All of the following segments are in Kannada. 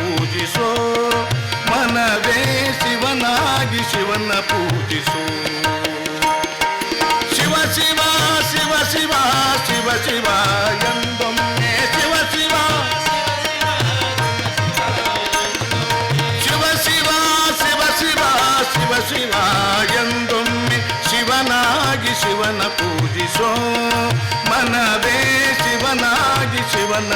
ಪೂಜಿಸೋ ಮನವೇ ಶಿವನಾಗಿ ಶಿವನ ಪೂಜಿಸೋ ಶಿವ ಶಿವ ಶಿವ ಶಿವ ಶಿವ ಶಿವ ಎಂದೊಮ್ಮೆ ಶಿವ ಶಿವ ಶಿವ ಶಿವ ಶಿವ ಶಿವ ಶಿವ ಶಿವ ಎಂದೊಮ್ಮೆ ಶಿವನಾಗಿ ಶಿವನ ಪೂಜಿಸೋ ಮನವೇ ಶಿವನಾಗಿ ಶಿವನ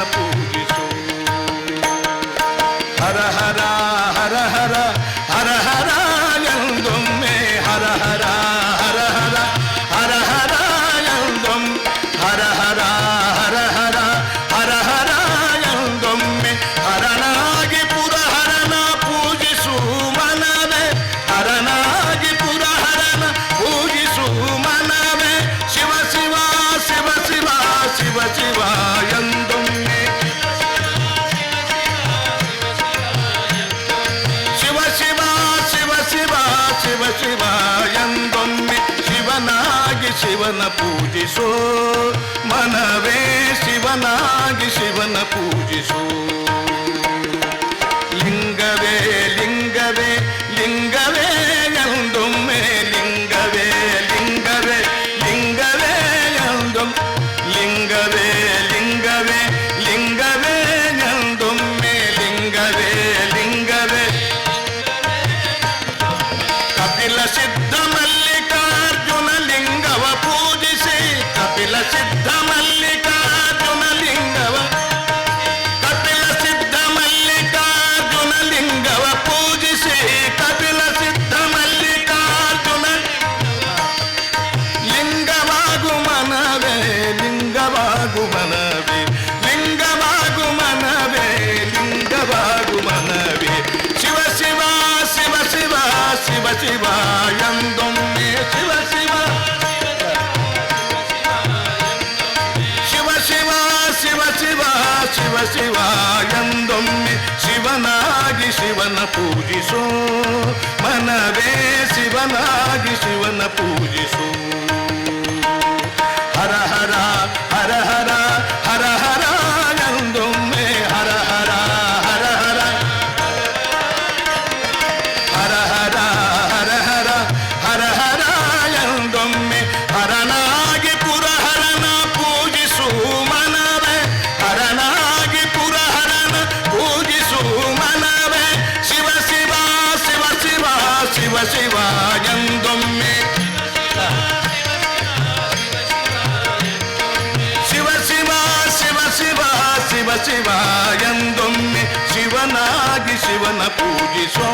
ಪೂಜಿಸು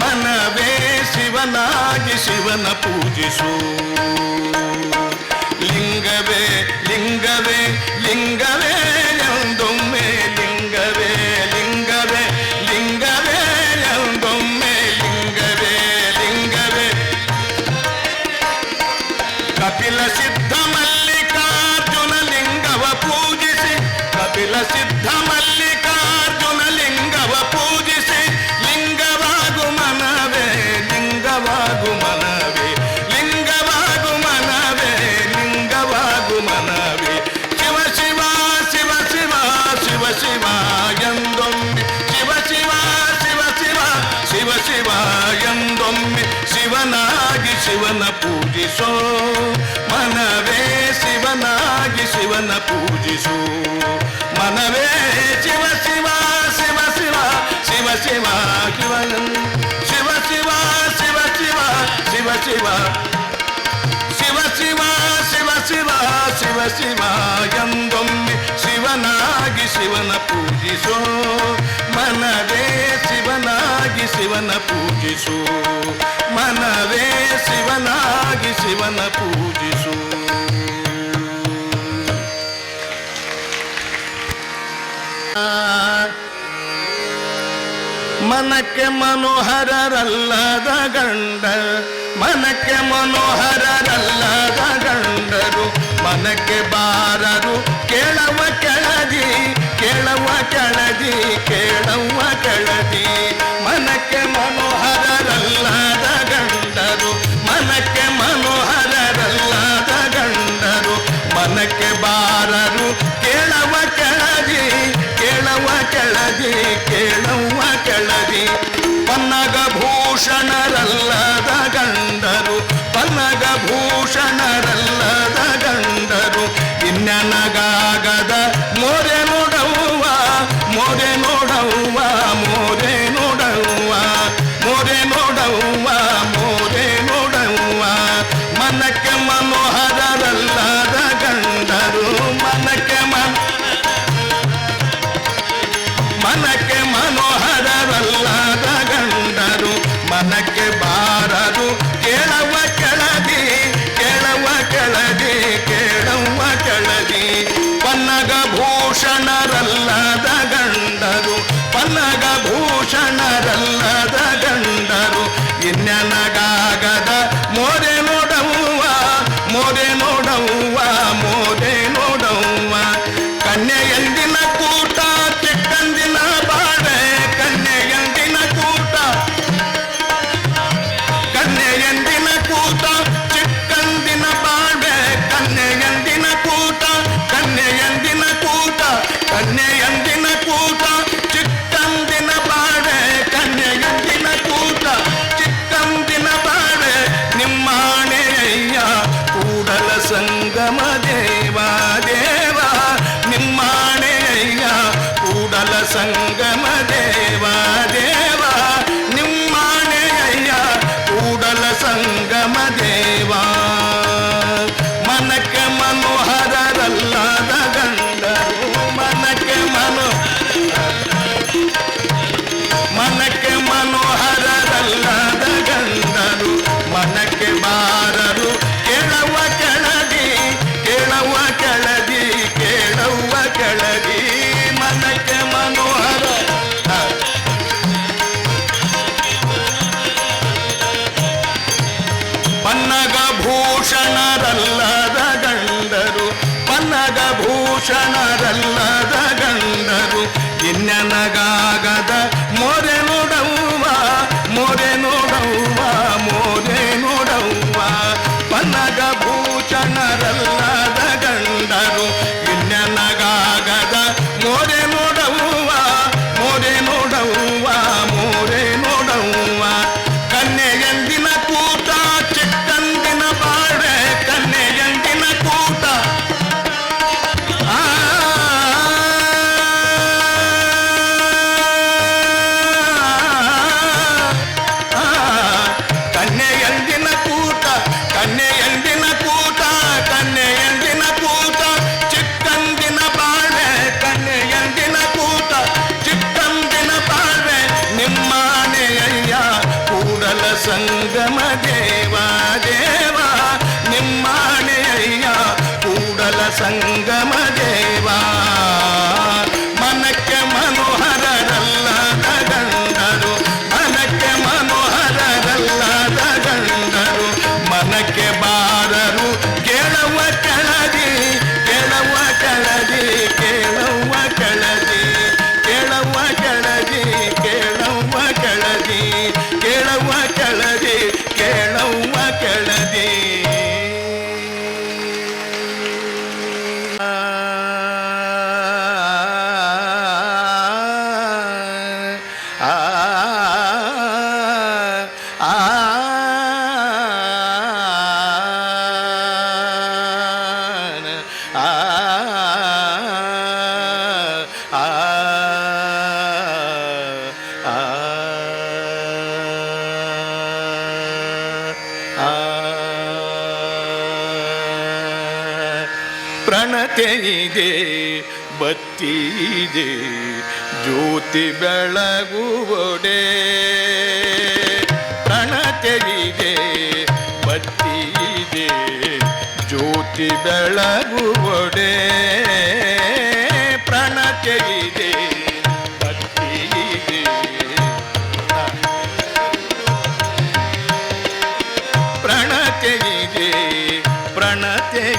ಮನವೇ ಶಿವನಾಗಿ ಶಿವನ ಪೂಜಿಸು ಲಿಂಗವೇ ಲಿಂಗವೇ ಲಿಂಗವೇ ಎಂದೊಮ್ಮೆ ಲಿಂಗವೇ ಲಿಂಗವೇ ಲಿಂಗವೇ ಎಂದೊಮ್ಮೆ ಲಿಂಗವೇ ಲಿಂಗವೇ ಕಪಿಲ ಸಿದ್ಧಮ ಪೂಜಿಸೋ ಮನವೇ ಶಿವನಾಗಿ ಶಿವನ ಪೂಜಿಸೋ ಮನವೇ ಶಿವ ಶಿವ ಶಿವ ಶಿವ ಶಿವ ಶಿವ ಶಿವನ ಶಿವ ಶಿವ ಶಿವ ಶಿವ ಶಿವ ಶಿವ ಶಿವ ಶಿವ ಶಿವ ಶಿವ ಶಿವ ಶಿವ ಎಂದೊಮ್ಮೆ ಶಿವನಾಗಿ ಶಿವನ ಪೂಜಿಸೋ ಶಿವನಾಗಿ ಶಿವನ ಪೂಜಿಸು. ಮನವೇ ಶಿವನಾಗಿ ಶಿವನ ಪೂಜಿಸು. ಮನಕ್ಕೆ ಮನೋಹರರಲ್ಲದ ಗಂಡ ಮನಕ್ಕೆ ಮನೋಹರರಲ್ಲದ ಗಂಡರು, ಮನಕ್ಕೆ ಬಾರರು, ಕೆಳವ ಕೆಳದಿ ಕೇಳವ್ವ ಕೆಳದಿ ಕೇಳವ್ವ ಕೆಳದಿ ಮನಕ್ಕೆ ಮನೋ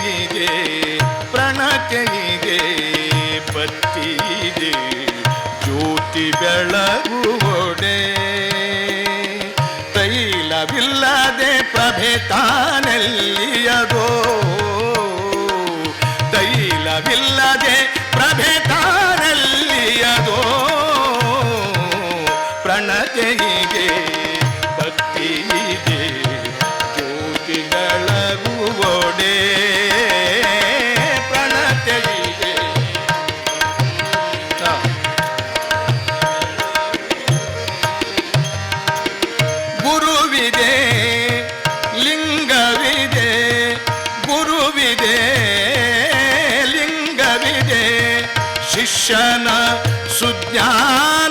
ಪ್ರಣತೆಯಿಗೆ ಪ್ರಣತೆಯಿಗೆ ಬತ್ತಿದೆ ಜ್ಯೋತಿ ಬೆಳಗುವೊಡೆ ತೈಲವಿಲ್ಲದೆ ಪ್ರಭೆ ತಾನೆಲ್ಲಿಯದೋ? शिष्यन सुज्ञान।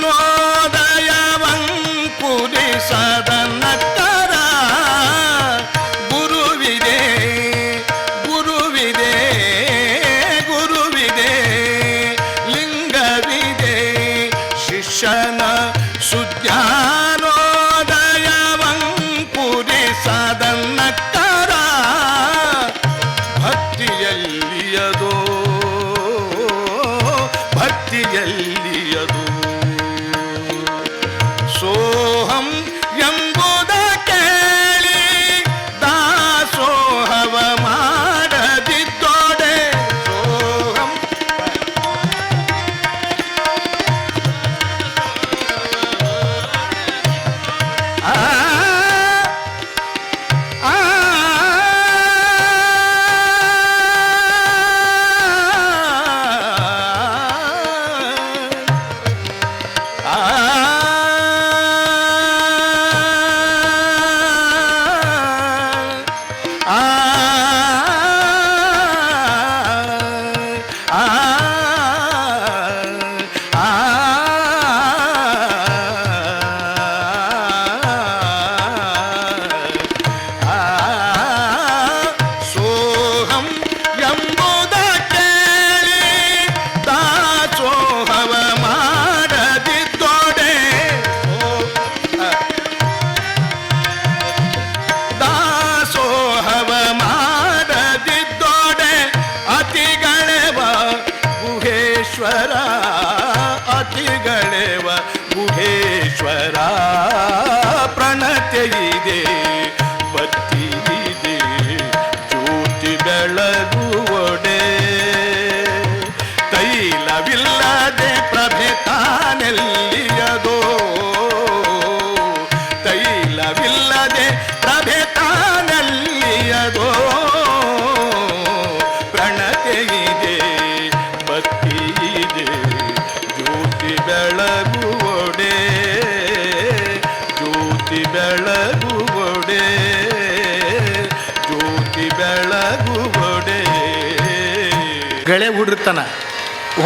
ಈಶ್ವರ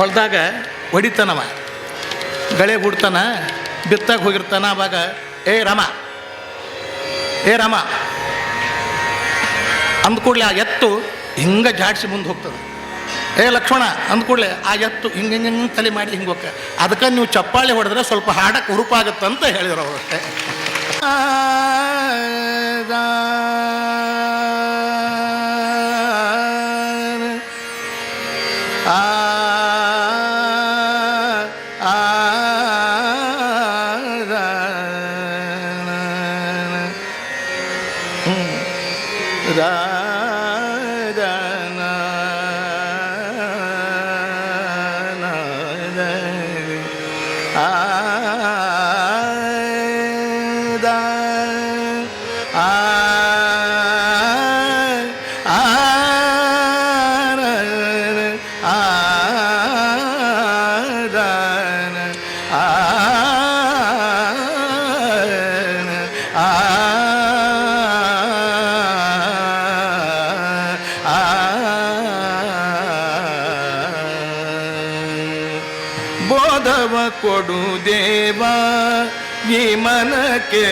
ಹೊಲದಾಗ ಹೊಡಿತಾನವ. ಗಳೆ ಬಿಡ್ತಾನ, ಬಿತ್ತಾಗ ಹೋಗಿರ್ತಾನ ಅವಾಗ, ಏ ರಮ, ಏ ರಾಮ. ಅಂದ್ಕೂಡ್ಲೆ ಆ ಎತ್ತು ಹಿಂಗೆ ಜಾಡಿಸಿ ಮುಂದೆ ಹೋಗ್ತದೆ. ಏ ಲಕ್ಷ್ಮಣ ಅಂದ್ಕೂಡ್ಲೆ ಆ ಎತ್ತು ಹಿಂಗೆ ಹಿಂಗೆ ಹಿಂಗೆ ತಲೆ ಮಾಡಿ ಹಿಂಗೆ ಹೋಗ್ತ ಅದಕ್ಕೆ ನೀವು ಚಪ್ಪಾಳೆ ಹೊಡೆದ್ರೆ ಸ್ವಲ್ಪ ಹಾಡಕ್ಕೆ ಉರುಪಾಗತ್ತಂತ ಹೇಳಿದ್ರು ಅವರಷ್ಟೇ ಕೊಡು ದೇವಾ ಈ ಮನಕ್ಕೆ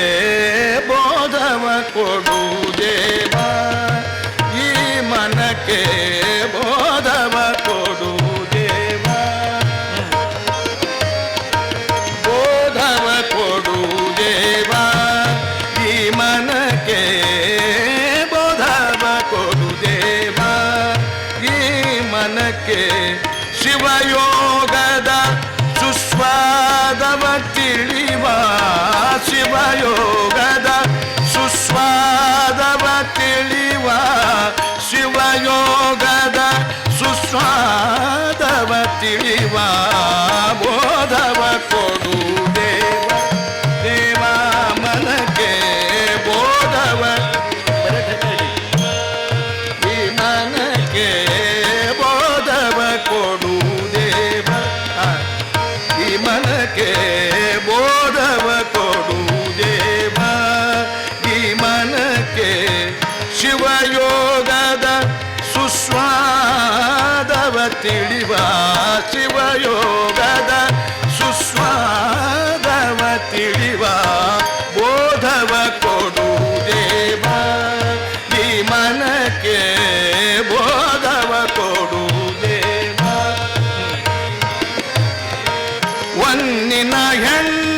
问你那缘。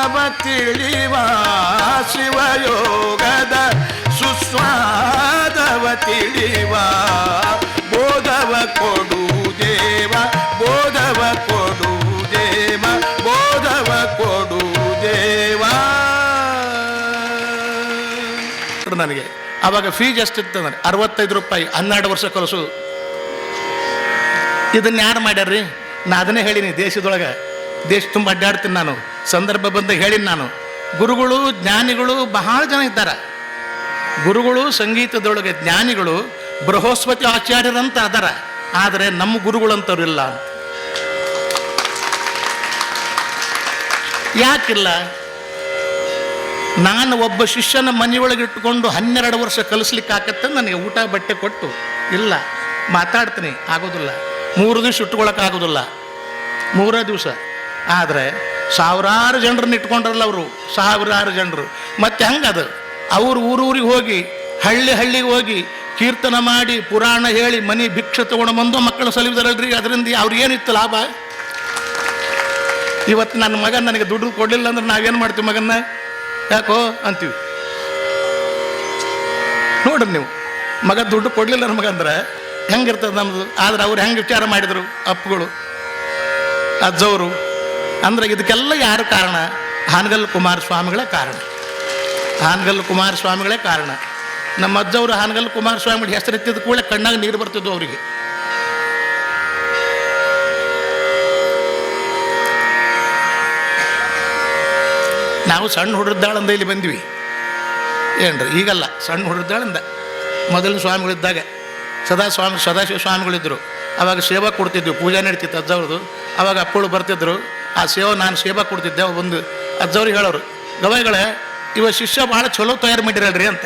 ಸುಸ್ವಾದವ ತಿಳಿವ ಶಿವಯೋಗದ ಸುಸ್ವಾದವ ತಿಳಿವ. ಬೋಧವ ಕೊಡು ದೇವ, ಬೋಧವ ಕೊಡು ದೇವ, ಬೋಧವ ಕೊಡು ದೇವ. ನನಗೆ ಅವಾಗ ಫೀಸ್ ಎಷ್ಟಿತ್ತು ನನಗೆ ಅರವತ್ತೈದು ರೂಪಾಯಿ, ಹನ್ನೆರಡು ವರ್ಷ ಕಲಸು ಇದನ್ನ ಯಾರು ಮಾಡ್ಯಾರ್ರಿ? ನಾ ಅದನ್ನೇ ಹೇಳಿನಿ ದೇಶದೊಳಗೆ. ದೇಶ ತುಂಬ ಅಡ್ಡಾಡ್ತೀನಿ ನಾನು. ಸಂದರ್ಭ ಬಂದ ಹೇಳಿನಿ ನಾನು. ಗುರುಗಳು, ಜ್ಞಾನಿಗಳು ಬಹಳ ಜನ ಇದ್ದಾರೆ. ಗುರುಗಳು, ಸಂಗೀತದೊಳಗೆ ಜ್ಞಾನಿಗಳು ಬೃಹಸ್ಪತಿ ಆಚಾರ್ಯರಂತ ಅದರ. ಆದರೆ ನಮ್ಮ ಗುರುಗಳಂತವ್ರು ಇಲ್ಲ ಅಂತ. ಯಾಕಿಲ್ಲ? ನಾನು ಒಬ್ಬ ಶಿಷ್ಯನ ಮನೆಯೊಳಗೆ ಇಟ್ಟುಕೊಂಡು ಹನ್ನೆರಡು ವರ್ಷ ಕಲಿಸ್ಲಿಕ್ಕೆ ಆಕತ್ತೆ, ನನಗೆ ಊಟ, ಬಟ್ಟೆ ಕೊಟ್ಟು. ಇಲ್ಲ, ಮಾತಾಡ್ತೀನಿ, ಆಗೋದಿಲ್ಲ. ಮೂರು ದಿವಸ ಇಟ್ಕೊಳಕ್ಕಾಗೋದಿಲ್ಲ. ಮೂರೇ ದಿವಸ. ಆದರೆ ಸಾವಿರಾರು ಜನರನ್ನ ಇಟ್ಕೊಂಡ್ರಲ್ಲ ಅವರು, ಸಾವಿರಾರು ಜನರು. ಮತ್ತೆ ಹೆಂಗದು ಅವ್ರು ಊರೂರಿಗೆ ಹೋಗಿ, ಹಳ್ಳಿ ಹಳ್ಳಿಗೆ ಹೋಗಿ ಕೀರ್ತನ ಮಾಡಿ, ಪುರಾಣ ಹೇಳಿ, ಮನೆ ಭಿಕ್ಷೆ ತಗೊಂಡು ಬಂದು ಮಕ್ಕಳು ಸಲಿಬಿದಾರಲ್ರಿ ಅದರಿಂದ ಅವ್ರಿಗೇನಿತ್ತು ಲಾಭ? ಇವತ್ತು ನನ್ನ ಮಗ ನನಗೆ ದುಡ್ಡು ಕೊಡಲಿಲ್ಲ ಅಂದ್ರೆ ನಾವೇನು ಮಾಡ್ತೀವಿ ಮಗನ್ನ? ಯಾಕೋ ಅಂತೀವಿ. ನೋಡ್ರಿ ನೀವು, ಮಗ ದುಡ್ಡು ಕೊಡಲಿಲ್ಲ ನನ್ನ ಮಗ ಅಂದ್ರೆ ಹೆಂಗಿರ್ತದೆ ನಮ್ಮದು ಆದ್ರೆ ಅವ್ರು ಹೆಂಗೆ ವಿಚಾರ ಮಾಡಿದರು ಅಪ್ಪುಗಳು? ಅಜ್ಜವರು? ಅಂದ್ರೆ ಇದಕ್ಕೆಲ್ಲ ಯಾರು ಕಾರಣ? ಹಾನಗಲ್ ಕುಮಾರಸ್ವಾಮಿಗಳೇ ಕಾರಣ. ಹಾನಗಲ್ ಕುಮಾರಸ್ವಾಮಿಗಳೇ ಕಾರಣ. ನಮ್ಮ ಅಜ್ಜವರು ಹಾನಗಲ್ ಕುಮಾರಸ್ವಾಮಿ ಹೆಸರೆತ್ತಿದ ಕೂಡಲೇ ಕಣ್ಣಾಗ ನೀರು ಬರ್ತಿದ್ವು ಅವರಿಗೆ. ನಾವು ಸಣ್ಣ ಹುಡುದ್ದಾಳಂದ ಇಲ್ಲಿ ಬಂದ್ವಿ. ಏನ್ರಿ, ಈಗಲ್ಲ, ಸಣ್ಣ ಹುಡುದ್ದಾಳಿಂದ ಮೊದಲಿನ ಸ್ವಾಮಿಗಳಿದ್ದಾಗ ಸದಾ ಸ್ವಾಮಿ ಸದಾಶಿವ ಸ್ವಾಮಿಗಳಿದ್ದರು ಅವಾಗ ಸೇವಾ ಕೊಡ್ತಿದ್ವಿ, ಪೂಜೆ ನಡೀತಿತ್ತು ಅಜ್ಜವ್ರದ್ದು. ಅವಾಗ ಅಪ್ಪಳು ಬರ್ತಿದ್ರು. ಆ ಸೇವಾ ನಾನು ಸೇವಾ ಕೊಡ್ತಿದ್ದೆ ಒಂದು ಅಜ್ಜವ್ರಿಗೆ ಹೇಳೋರು, ಗವಾಯಿಗಳೇ, ಇವ ಶಿಷ್ಯ ಭಾಳ ಚಲೋ ತಯಾರು ಮಾಡಿರಲ್ರಿ ಅಂತ.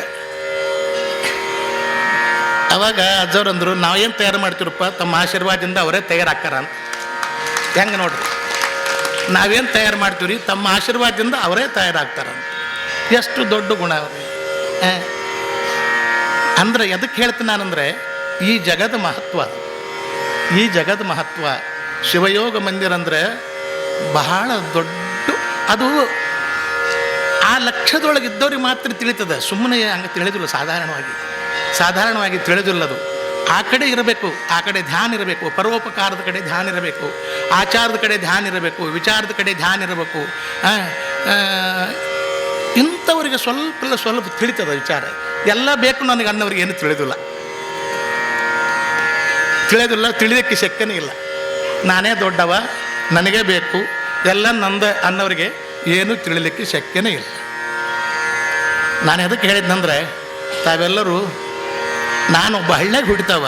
ಅವಾಗ ಅಜ್ಜವ್ರು ಅಂದರು ನಾವೇನು ತಯಾರು ಮಾಡ್ತಿರಪ್ಪ ತಮ್ಮ ಆಶೀರ್ವಾದದಿಂದ ಅವರೇ ತಯಾರಾಕ್ಕಾರ ಅಂತ. ಹೆಂಗೆ ನೋಡ್ರಿ? ನಾವೇನು ತಯಾರು ಮಾಡ್ತೀವ್ರಿ, ತಮ್ಮ ಆಶೀರ್ವಾದದಿಂದ ಅವರೇ ತಯಾರಾಗ್ತಾರಂತ ಎಷ್ಟು ದೊಡ್ಡ ಗುಣ ಅವ್ರಿ. ಅಂದರೆ ಎದಕ್ಕೆ ಹೇಳ್ತೀನಿ ನಾನಂದರೆ, ಈ ಜಗದ ಮಹತ್ವ, ಈ ಜಗದ ಮಹತ್ವ ಶಿವಯೋಗ ಮಂದಿರ ಅಂದರೆ ಬಹಳ ದೊಡ್ಡ, ಅದು ಆ ಲಕ್ಷದೊಳಗೆ ಇದ್ದವ್ರಿಗೆ ಮಾತ್ರ ತಿಳಿತದೆ. ಸುಮ್ಮನೆ ಹಂಗೆ ತಿಳಿದಿಲ್ಲ, ಸಾಧಾರಣವಾಗಿ. ಸಾಧಾರಣವಾಗಿ ತಿಳಿದಿಲ್ಲ ಅದು. ಆ ಕಡೆ ಇರಬೇಕು, ಆ ಕಡೆ ಧ್ಯಾನ ಇರಬೇಕು, ಪರೋಪಕಾರದ ಕಡೆ ಧ್ಯಾನ ಇರಬೇಕು, ಆಚಾರದ ಕಡೆ ಧ್ಯಾನ ಇರಬೇಕು, ವಿಚಾರದ ಕಡೆ ಧ್ಯಾನ ಇರಬೇಕು ಇಂಥವರಿಗೆ ಸ್ವಲ್ಪ ಸ್ವಲ್ಪ ತಿಳಿತದ ವಿಚಾರ. ಎಲ್ಲ ಬೇಕು ನನಗೆ ಅನ್ನೋರಿಗೆ ಏನು ತಿಳಿದಿಲ್ಲ. ತಿಳಿದಿಲ್ಲ, ತಿಳಿಯೋಕ್ಕೆ ಶಕ್ಯನೇ ಇಲ್ಲ. ನಾನೇ ದೊಡ್ಡವ ನನಗೇ ಬೇಕು. ಎಲ್ಲ ನಂದ ಅನ್ನೋರಿಗೆ ಏನು ತಿಳಿಲಿಕ್ಕೆ ಶಕ್ಯನೇ ಇಲ್ಲ. ನಾನು ಎದಕ್ಕೆ ಹೇಳಿದ್ನಂದ್ರೆ, ತಾವೆಲ್ಲರೂ ನಾನು ಒಬ್ಬ ಹಳ್ಳಿಗೆ ಹುಡ್ತಾವ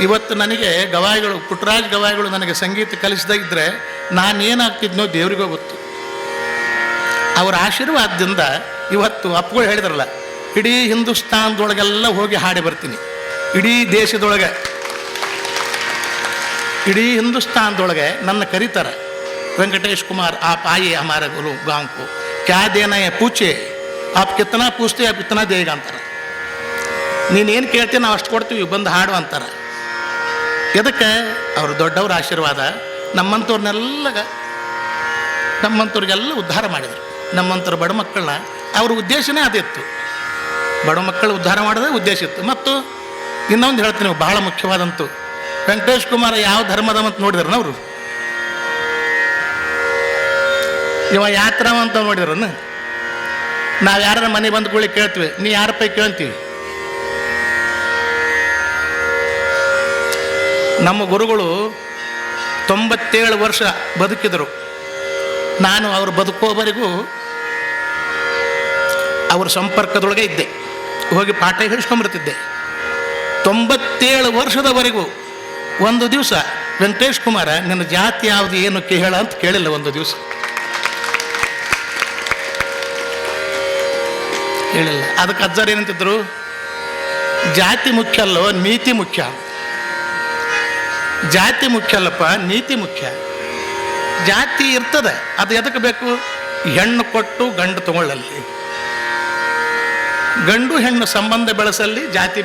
ಇವತ್ತು ನನಗೆ ಗವಾಯಿಗಳು ಪುಟ್ಟರಾಜ್ ಗವಾಯಿಗಳು ನನಗೆ ಸಂಗೀತ ಕಲಿಸದಾಗಿದ್ದರೆ ನಾನೇನಾಗ್ತಿದ್ನೋ ದೇವ್ರಿಗೋ ಗೊತ್ತು. ಅವರ ಆಶೀರ್ವಾದದಿಂದ ಇವತ್ತು ಅಪ್ಪುಗಳು ಹೇಳಿದ್ರಲ್ಲ, ಇಡೀ ಹಿಂದೂಸ್ತಾನದೊಳಗೆಲ್ಲ ಹೋಗಿ ಹಾಡಿ ಬರ್ತೀನಿ. ಇಡೀ ದೇಶದೊಳಗೆ ಇಡೀ ಹಿಂದೂಸ್ತಾನದೊಳಗೆ ನನ್ನ ಕರೀತಾರೆ. ವೆಂಕಟೇಶ್ ಕುಮಾರ್ ಆ ಪಾಯಿ ಅಮಾರ ಗುರು ಗಾಂಕು ಕ್ಯಾ ದೇನ ಪೂಚೆ ಆಪ್ ಕಿತನಾ ಪೂಚೆ ಆಪ್ ಕಿತ್ತನ ದೇಗ ಅಂತಾರೆ. ನೀನೇನು ಕೇಳ್ತೀನಿ ನಾವು ಅಷ್ಟು ಕೊಡ್ತೀವಿ ಬಂದು ಹಾಡು ಅಂತಾರೆ. ಎದಕ್ಕೆ? ಅವರು ದೊಡ್ಡವ್ರ ಆಶೀರ್ವಾದ. ನಮ್ಮಂಥವ್ರನ್ನೆಲ್ಲ ನಮ್ಮಂಥವ್ರಿಗೆಲ್ಲ ಉದ್ಧಾರ ಮಾಡಿದರು. ನಮ್ಮಂಥವ್ರ ಬಡ ಮಕ್ಕಳನ್ನ ಅವ್ರ ಉದ್ದೇಶನೇ ಅದಿತ್ತು ಬಡ ಮಕ್ಕಳು ಉದ್ಧಾರ ಮಾಡೋದೇ ಉದ್ದೇಶ ಇತ್ತು. ಮತ್ತು ಇನ್ನೊಂದು ಹೇಳ್ತೀನಿ ಬಹಳ ಮುಖ್ಯವಾದಂತು ವೆಂಕಟೇಶ್ ಕುಮಾರ್ ಯಾವ ಧರ್ಮದ ಅಂತ ನೋಡಿದ್ರು ಅವರು? ಇವ ಯಾತ್ರ ಅಂತ ನೋಡಿದ್ರನ ನಾವು ಯಾರ ಮನೆ ಬಂದ ಕೂಡಲೇ ಕೇಳ್ತೀವಿ. ನೀ ಯಾರ ಪೈ ಕೇಳ್ತೀವಿ? ನಮ್ಮ ಗುರುಗಳು ತೊಂಬತ್ತೇಳು ವರ್ಷ ಬದುಕಿದರು. ನಾನು ಅವರು ಬದುಕೋವರೆಗೂ ಅವ್ರ ಸಂಪರ್ಕದೊಳಗೆ ಇದ್ದೆ. ಹೋಗಿ ಪಾಠ ಹೇಳಿಸ್ಕೊಂಬರ್ತಿದ್ದೆ ತೊಂಬತ್ತೇಳು ವರ್ಷದವರೆಗೂ ಒಂದು ದಿವಸ, ವೆಂಕಟೇಶ್ ಕುಮಾರ, ನಿನ್ನ ಜಾತಿ ಯಾವುದು, ಏನು ಕೇಳ ಅಂತ ಕೇಳಿಲ್ಲ ಒಂದು ದಿವಸ. ಹೇಳಿಲ್ಲ ಅದಕ್ಕೆ ಅಜ್ಜಾರು ಏನಂತಿದ್ರು? ಜಾತಿ ಮುಖ್ಯ ಅಲ್ಲೋ, ನೀತಿ ಮುಖ್ಯ? ಜಾತಿ ಮುಖ್ಯ ಅಲ್ಲಪ್ಪ, ನೀತಿ ಮುಖ್ಯ. ಜಾತಿ ಇರ್ತದೆ, ಅದು ಎದಕ್ಕೆ ಬೇಕು? ಹೆಣ್ಣು ಕೊಟ್ಟು ಗಂಡು ತಗೊಳ್ಳಲ್ಲಿ. ಗಂಡು ಹೆಣ್ಣು ಸಂಬಂಧ ಬೆಳೆಸಲ್ಲಿ ಜಾತಿ